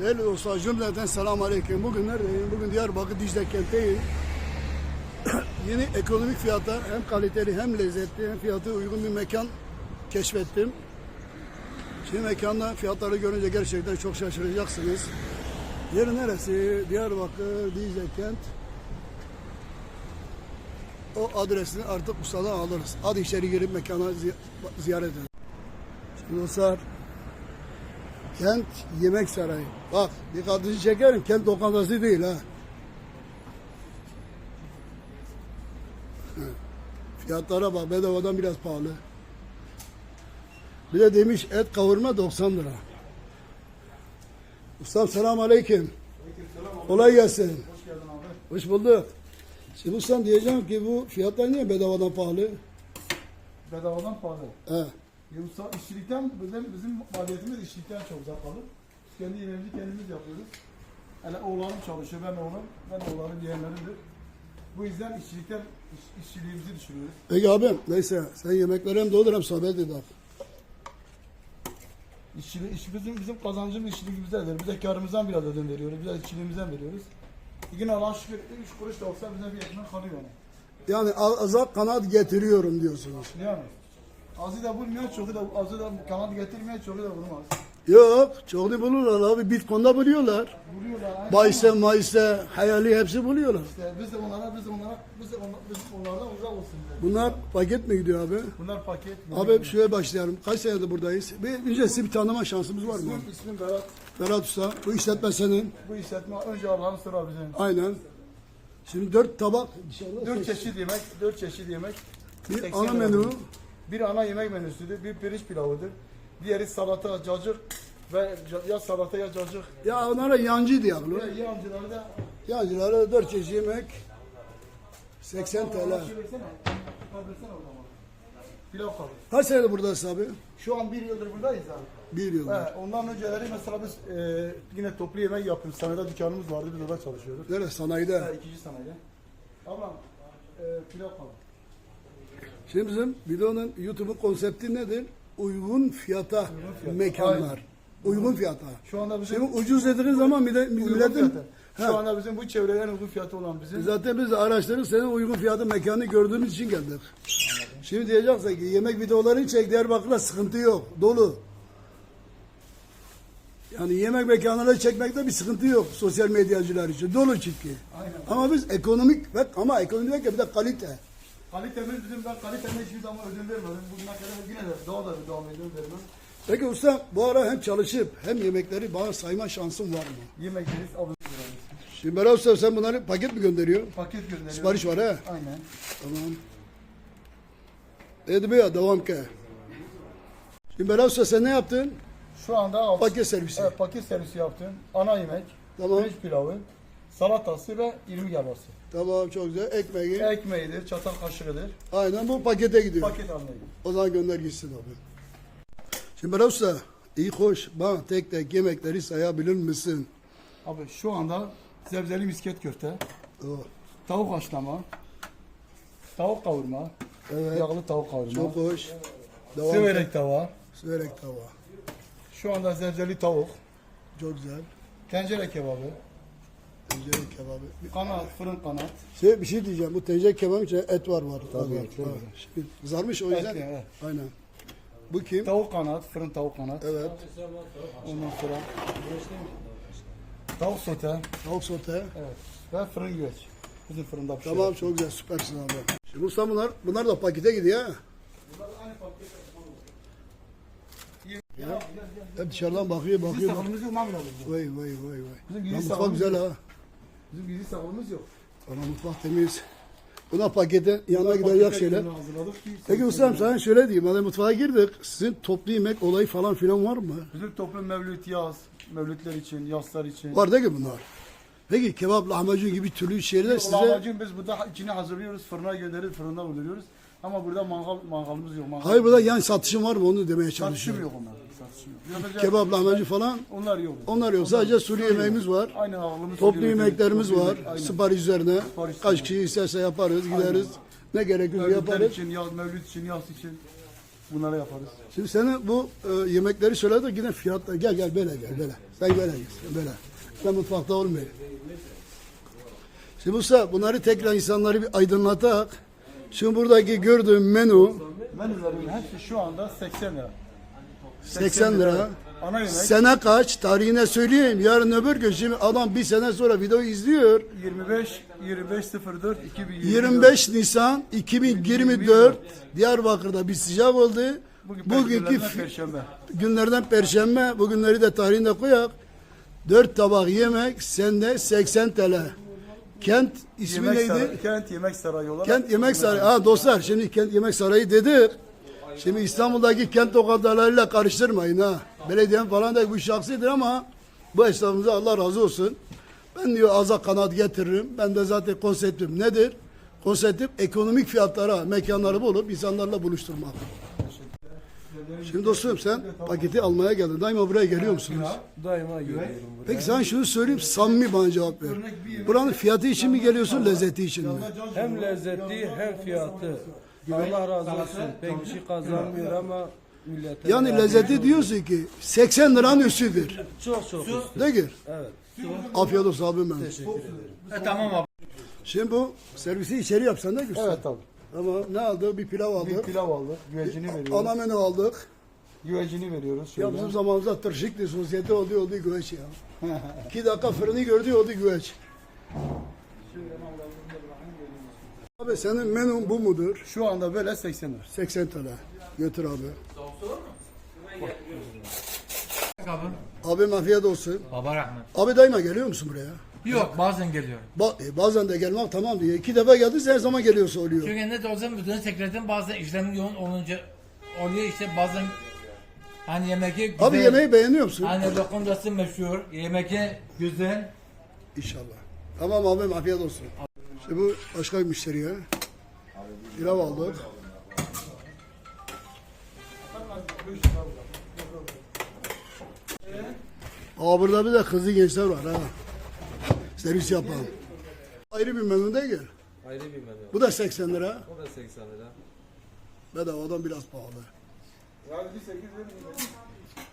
Değerli dostlar cümleten selamun aleyküm. Bugün neredeyim? Bugün Diyarbakır Dicle kentteyim. Yeni ekonomik fiyata hem kaliteli hem lezzetli hem fiyatı uygun bir mekan keşfettim. Şimdi mekanda fiyatları görünce gerçekten çok şaşıracaksınız. Yeri neresi? Diyarbakır Dicle kent. O adresini artık ustadan alırız. Hadi içeri girip mekana zi- ziyaret edelim. Şimdi dostlar Kent Yemek Sarayı. Bak dikkatinizi çekerim. Kent lokantası değil ha. Fiyatlara bak bedavadan biraz pahalı. Bir de demiş et kavurma 90 lira. Ustam selam aleyküm. Kolay gelsin. Hoş geldin abi. Hoş bulduk. Şimdi ustam diyeceğim ki bu fiyatlar niye bedavadan pahalı? Bedavadan pahalı. He. Yoksa işçilikten bizim, bizim maliyetimiz işçilikten çok. Biz kendi yemeğimizi kendimiz yapıyoruz. Hele oğlanım çalışıyor, ben oğlum, ben oğlanım yeğenlerimdir. Bu yüzden işçilikten iş, işçiliğimizi düşürüyoruz. Peki abim neyse sen yemeklere hem doldur hem sohbet edelim. İşçili, iş, bizim, bizim kazancımız işçiliğimizdedir. Biz de karımızdan biraz ödün veriyoruz, biz de işçiliğimizden veriyoruz. Yine Allah şükür 3 kuruş da olsa bize bir ekmek kalıyor yani. Yani azap kanat getiriyorum diyorsunuz. Yani. Azı da bulmayan çoğu da, azı da kanat getirmeyen çoğu da bulmaz. Yok, çoğunu bulurlar abi. Bitcoin'da buluyorlar. Buluyorlar. Bahiste, ama mahiste, hayali hepsi buluyorlar. işte biz de onlara, biz de onlara, biz de onlara, biz onlardan uzak olsun diye. Bunlar paket mi gidiyor abi? Bunlar paket. Abi şöyle başlayalım. Kaç senedir buradayız? Bir önce sizi bir tanıma şansımız var mı? İsmim, ismim Berat. Berat Usta, bu işletme senin. Bu işletme önce Allah'ın sıra bizim. Aynen. Şimdi dört tabak Dört çeşit yemek, dört çeşit yemek. Bir 80 ana menü. Bir ana yemek menüsüdür, bir pirinç pilavıdır. Diğeri salata, cacık ve ca- ya salata ya cacık. Ya onlara yancı diyorlar. Ve yancıları da Yancılara dört çeşit yemek. 80 TL. Şey versene. Kaldırsana o zaman. Pilav kaldır. Kaç senedir buradasın abi? Şu an bir yıldır buradayız abi. Bir yıl. Evet, ondan önceleri mesela biz e, yine toplu yemek yapıyoruz. Sanayide dükkanımız vardı, biz orada çalışıyorduk. Nerede? Sanayide. Evet, ikinci sanayide. Ablam, e, pilav kaldı. Şimdi bizim videonun YouTube'un konsepti nedir? Uygun fiyata fiyata. mekanlar. Aynen. Uygun fiyata. Şu anda bizim Şimdi ucuz dediğiniz zaman bir de uygun milletin. Şu Ha, anda bizim bu çevrede en uygun fiyatı olan bizim. zaten biz araştırdık senin uygun fiyatı mekanı gördüğümüz için geldik. Şimdi diyeceksin ki yemek videoları çek Diyarbakır'da sıkıntı yok. Dolu. Yani yemek mekanları çekmekte bir sıkıntı yok sosyal medyacılar için. Dolu çünkü. Aynen. Ama biz ekonomik ve ama ekonomik derken bir de kalite. Kalitemiz bizim, ben kaliteme hiçbir zaman ödün vermedim. Bugüne kadar yine de daha da devam ediyorum vermem. Peki usta bu ara hem çalışıp hem yemekleri bana sayma şansın var mı? Yemekleri abone Şimdi Berat Usta sen bunları paket mi gönderiyor? Paket gönderiyorum. Sipariş var he? Aynen. Tamam. Ya devam ke. Şimdi Berat Usta sen ne yaptın? Şu anda alt- Paket servisi. Evet, paket servisi yaptım. Ana yemek, Tamam. pirinç pilavı, salatası ve irmik helvası. Tamam çok güzel. Ekmeği. Ekmeğidir, çatal kaşığıdır. Aynen bu pakete gidiyor. Paket almayı. O zaman gönder gitsin abi. Şimdi Berat Usta iyi hoş bana tek tek yemekleri sayabilir misin? Abi şu anda zebzeli misket köfte, Oh, tavuk haşlama, tavuk kavurma, Evet. yağlı tavuk kavurma, çok hoş. Devam severek tava, Süverek tava. şu anda zebzeli tavuk, Çok güzel. tencere kebabı, Tencere kebabı. kanat, fırın kanat, Şey, bir şey diyeceğim. Bu tencere kebabı içinde et var var. Tabii, var. Şimdi kızarmış o yüzden. Evet. Aynen. Bu kim? tavuk kanat, fırın tavuk kanat, Evet. ondan sonra tavuk sote, Tavuk sote. evet ve fırın güveç. Bizim fırında pişiyor. Tamam çok güzel süpersin abi. Şimdi usta bunlar, bunlar da pakete gidiyor ha. Hep dışarıdan bakıyor Bizim bakıyor. sakalımız yok, mamil alıyoruz. Vay vay vay vay. Bizim Lan mutfak güzel ha. Bizim gizli sakalımız yok. Ana mutfak temiz. Buna pakete yanına Pakete gidecek şeyler. Peki ustam sana şöyle diyeyim. Hadi mutfağa girdik. Sizin toplu yemek olayı falan filan var mı? Bizim toplum mevlüt yaz, mevlütler için, yazlar için. Var değil mi bunlar? Peki kebap, lahmacun gibi türlü şeyler size... Lahmacun biz burada içine hazırlıyoruz, fırına gönderiyoruz, fırında vuruyoruz. Ama burada mangal mangalımız yok. Mangal. Hayır burada yani satışın var mı onu demeye satışım çalışıyorum. yok onlar. Satışım yok. Yapacak- Kebap, lahmacun falan onlar yok. onlar yok. Sadece sulu yemeğimiz var. Aynen ağırlığımız. Toplu yemeklerimiz var. Sipariş üzerine. Sipariş Kaç üzerine. kişi isterse yaparız, gideriz. Ne gerekiyorsa Mevlütler yaparız. için, yaz, mevlüt için, yaz için. Bunları yaparız. Şimdi senin bu e, yemekleri söyle de gidin fiyatla gel gel böyle gel böyle. Sen böyle gel böyle. Sen mutfakta olmayın. Şimdi Musa bunları tekrar insanları bir aydınlatak. Şimdi buradaki gördüğüm menü Menülerin hepsi şu anda 80 lira. 80 lira. Ana yemek Sene kaç? Tarihine söyleyeyim. Yarın öbür gün şimdi adam bir sene sonra videoyu izliyor. 25 25.04 2020. 25 Nisan 2024 Diyarbakır'da bir sıcak oldu. Bugün Bugünkü Bugünkü fi- perşembe. günlerden perşembe bugünleri de tarihinde koyak. 4 tabak yemek sende 80 TL. Kent ismi Yemek neydi? sarayı, kent yemek sarayı olarak. Kent Yemek Sarayı. Ha dostlar şimdi Kent Yemek Sarayı dedik. Şimdi İstanbul'daki kent lokantalarıyla karıştırmayın ha. Belediyen falan da bu şahsidir ama bu esnafımıza Allah razı olsun. Ben diyor aza kanat getiririm. Ben de zaten konseptim nedir? Konseptim ekonomik fiyatlara, mekanları bulup insanlarla buluşturmak. Şimdi dostum sen paketi almaya geldin. Daima buraya geliyor musunuz? Daima geliyorum buraya. Peki sen şunu söyleyeyim samimi bana cevap ver. Buranın fiyatı için mi geliyorsun, lezzeti için mi? Hem lezzetli hem fiyatı. Allah razı olsun. Pek bir şey kazanmıyor ama millete... Yani lezzeti diyorsun ki 80 liranın üstüdür. Çok çok üstü. Ne gir? Evet. Afiyet olsun abim benim. Teşekkür ederim. tamam abi. Şimdi bu servisi içeri yapsan da güzel. Evet abi. Ama ne aldık? Bir pilav Bir aldık. pilav aldık. Güvecini veriyoruz. Ana menü aldık. Güvecini veriyoruz. Ya Şöyle. bizim zamanımızda tırşıktı. Sosyete oldu oldu güveç ya. İki dakika fırını gördü oldu güveç. Abi senin menün bu mudur? Şu anda böyle 80 lira. 80 TL. Götür abi. Abi. Abim afiyet olsun. Baba rahmet. Abi daima geliyor musun buraya? Yok bazen geliyorum. Ba- e, bazen de gelmek tamam diye. İki defa geldiyse her zaman geliyorsa oluyor. Çünkü ne de olsa müdürün sekreterin bazen işlem yoğun olunca oluyor işte bazen hani yemeği güzel. Abi yemeği beğeniyor musun? Hani lokantası meşhur, yemeği güzel. İnşallah. Tamam abim afiyet olsun. İşte bu başka bir müşteriye. Pilav aldık. Aa burada bir de kızlı gençler var ha. Servis yapan. Ayrı bir menü değil. Ayrı bir menü. Bu da 80 lira. O da 80 lira. Bedavadan biraz pahalı. Yani bir 8 verin.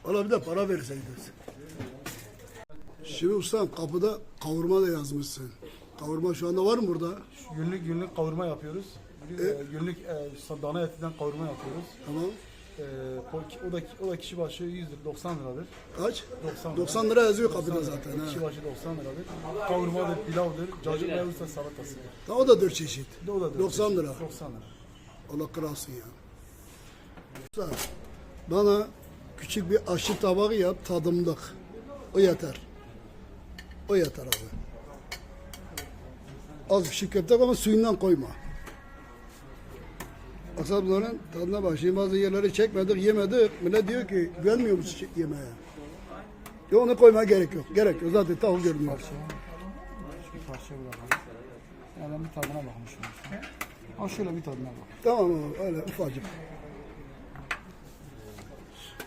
Valla bir de para verseydiniz. Şimdi ustam kapıda kavurma da yazmışsın. Kavurma şu anda var mı burada? Günlük günlük kavurma yapıyoruz. Bir, e, günlük e, dana etinden kavurma yapıyoruz. Tamam. E, o, da o da kişi başı 100 lira, 90 liradır. Kaç? 90 90 lira yazıyor kapıda zaten. Ha. Kişi başı 90 liradır. Kavurmadır, pilavdır, cacık ve usta salatası. Ha, o da 4 çeşit. O da 90 lira. 90 lira. Allah kralsın ya. Usta, Bana küçük bir aşı tabağı yap tadımlık. O yeter. O yeter abi. Az bir şey köfte ama suyundan koyma. Aslında bunların tadına bak. Şimdi bazı yerleri çekmedik, yemedik. Millet diyor ki güvenmiyor musun yemeğe? Yok onu koymaya gerek yok. Gerek yok. Zaten tavuk görünüyor. Bir parça bırakalım. Yani bir tadına bakmışım. Ha şöyle bir tadına bak. Tamam abi öyle ufacık.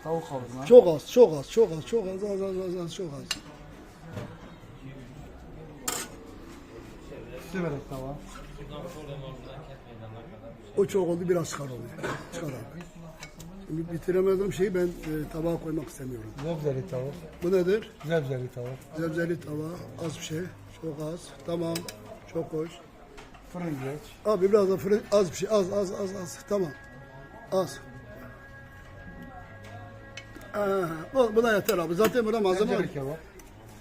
Tavuk kavurma. Çok az, çok az, çok az, çok az, az, az, az, az çok az. Süverek tava. O çok oldu biraz çıkar oluyor. Çıkar abi. Şimdi bitiremediğim şeyi ben e, tabağa koymak istemiyorum. Zebzeli tavuk. Bu nedir? Zebzeli tavuk. Zebzeli tava. Az bir şey. Çok az. Tamam. Çok hoş. Fırın güveç. Abi biraz da fırın az bir şey. Az az az az. Tamam. Az. Aa, bu, buna yeter abi. Zaten burada malzeme var. Zebzeli kebap.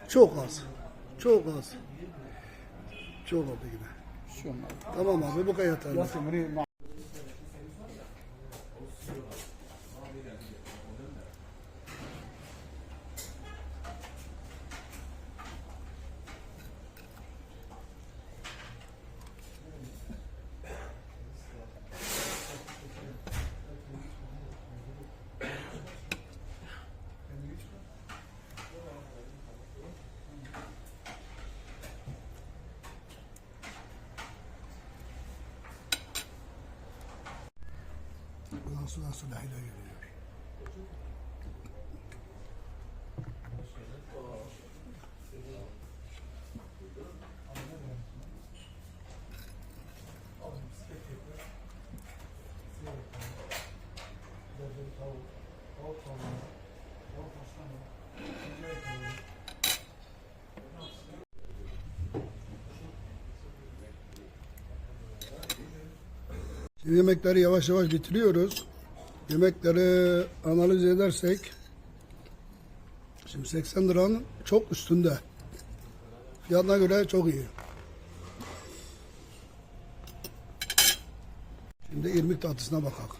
Çok az. Çok az. Çok oldu yine. Şunlar. Tamam abi bu kadar yeterli. Yasemin'i Resulullah sallallahu aleyhi ve yürüyor. Yemekleri yavaş yavaş bitiriyoruz. Yemekleri analiz edersek şimdi 80 liranın çok üstünde. Fiyatına göre çok iyi. Şimdi irmik tatlısına bakalım.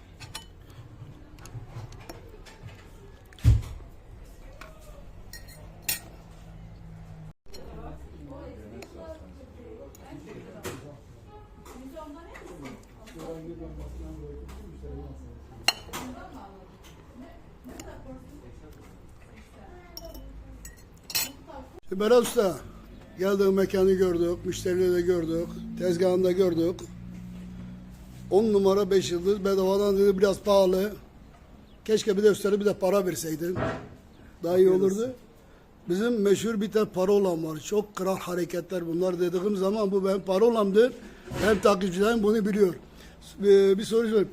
Şimdi Berat Usta, geldiği mekanı gördük, müşterileri de gördük, tezgahını da gördük. 10 numara 5 yıldız bedavadan dedi biraz pahalı. Keşke bir de üstüne bir de para verseydin. Daha iyi olurdu. Bizim meşhur bir tane parolam var. Çok kral hareketler bunlar dediğim zaman bu benim parolamdır. Hem takipçilerim bunu biliyor. Ee, Bir soru sorayım.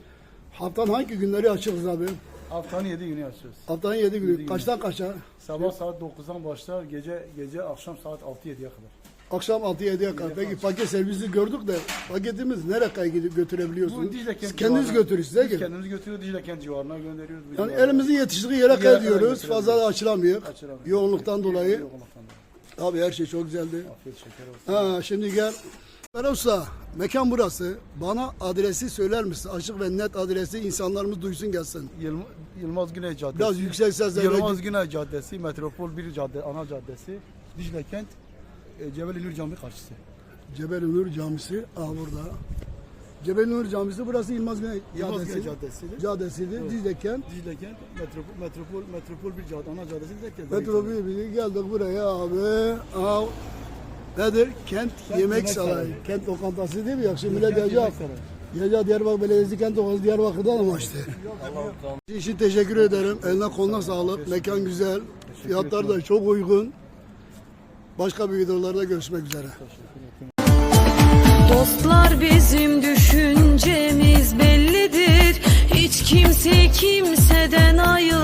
Haftanın hangi günleri açığız abi? Haftanın 7 günü açıyoruz. Haftanın 7 günü. Kaçtan kaça? Sabah saat 9'dan başlar, gece gece akşam saat 6-7'ye kadar. Akşam 6-7'ye kadar. Peki paket servisi gördük de paketimiz nereye gidip götürebiliyorsunuz? Bu Dicle Siz kent kendiniz civarına- götürürsünüz değil Biz mi? kendimiz götürüyoruz, Dicle kent civarına gönderiyoruz. bu Yani civarlara. elimizin yetiştiği yere kadar götürebiliriz. Fazla da açılamıyor. Açılamıyor. Yoğunluktan dolayı. Yoğunluktan dolayı. Abi her şey çok güzeldi. Afiyet şeker olsun. Ha, şimdi gel. Usta, mekan burası. Bana adresi söyler misin? Açık ve net adresi insanlarımız duysun gelsin. Yılma- Yılmaz Güney Caddesi. Biraz yüksek sesle. Yılmaz Güney Caddesi, Metropol 1 cadde, ana caddesi. Dicle kent, e, Cebeli Nur Camii karşısı. Cebel Nur Camisi. Aa burada. Cebel Nur Camisi burası Yılmaz Güney Caddesi. Güney Caddesi'dir. Caddesidir. Dicle kent. Dicle kent, Metropol, Metropol, Metropol 1 cadde, ana caddesi Dicle kent. Metrobüs bir geldik buraya abi. Aa, nedir? Kent, yemek, Yemek sarayı. Sarayı. Kent lokantası değil mi? Yakşı millet Sarayı. Diyecek Diyarbakır Belediyesi Kent lokantası Diyarbakır'dan ama işte. İşin teşekkür ederim. Eline koluna sağlık. Mekan güzel. Fiyatlar da çok uygun. Başka bir videolarda görüşmek üzere. Dostlar bizim düşüncemiz bellidir. Hiç kimse kimseden ayırmaz.